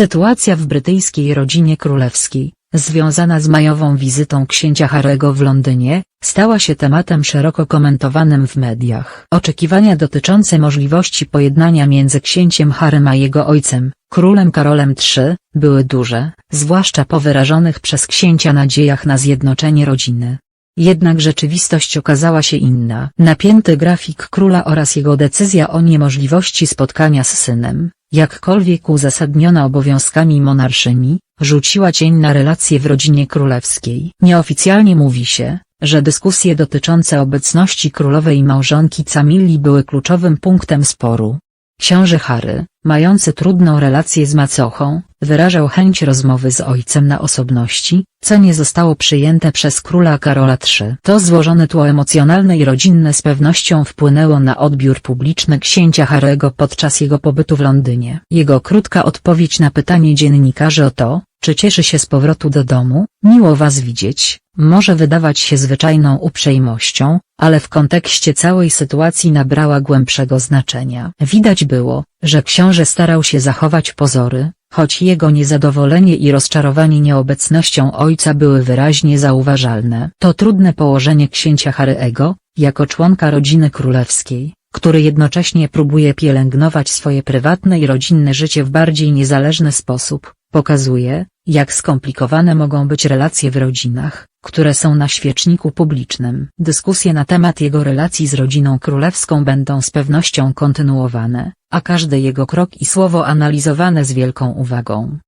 Sytuacja w brytyjskiej rodzinie królewskiej, związana z majową wizytą księcia Harego w Londynie, stała się tematem szeroko komentowanym w mediach. Oczekiwania dotyczące możliwości pojednania między księciem Harym a jego ojcem, królem Karolem III, były duże, zwłaszcza po wyrażonych przez księcia nadziejach na zjednoczenie rodziny. Jednak rzeczywistość okazała się inna. Napięty grafik króla oraz jego decyzja o niemożliwości spotkania z synem, jakkolwiek uzasadniona obowiązkami monarszymi, rzuciła cień na relacje w rodzinie królewskiej. Nieoficjalnie mówi się, że dyskusje dotyczące obecności królowej małżonki Camilli były kluczowym punktem sporu. Książę Harry, mający trudną relację z macochą, wyrażał chęć rozmowy z ojcem na osobności, co nie zostało przyjęte przez króla Karola III. To złożone tło emocjonalne i rodzinne z pewnością wpłynęło na odbiór publiczny księcia Harego podczas jego pobytu w Londynie. Jego krótka odpowiedź na pytanie dziennikarzy o to, czy cieszy się z powrotu do domu, miło was widzieć, może wydawać się zwyczajną uprzejmością, ale w kontekście całej sytuacji nabrała głębszego znaczenia. Widać było, że książę starał się zachować pozory, choć jego niezadowolenie i rozczarowanie nieobecnością ojca były wyraźnie zauważalne. To trudne położenie księcia Harry'ego, jako członka rodziny królewskiej, który jednocześnie próbuje pielęgnować swoje prywatne i rodzinne życie w bardziej niezależny sposób, pokazuje, jak skomplikowane mogą być relacje w rodzinach, które są na świeczniku publicznym. Dyskusje na temat jego relacji z rodziną królewską będą z pewnością kontynuowane, a każdy jego krok i słowo analizowane z wielką uwagą.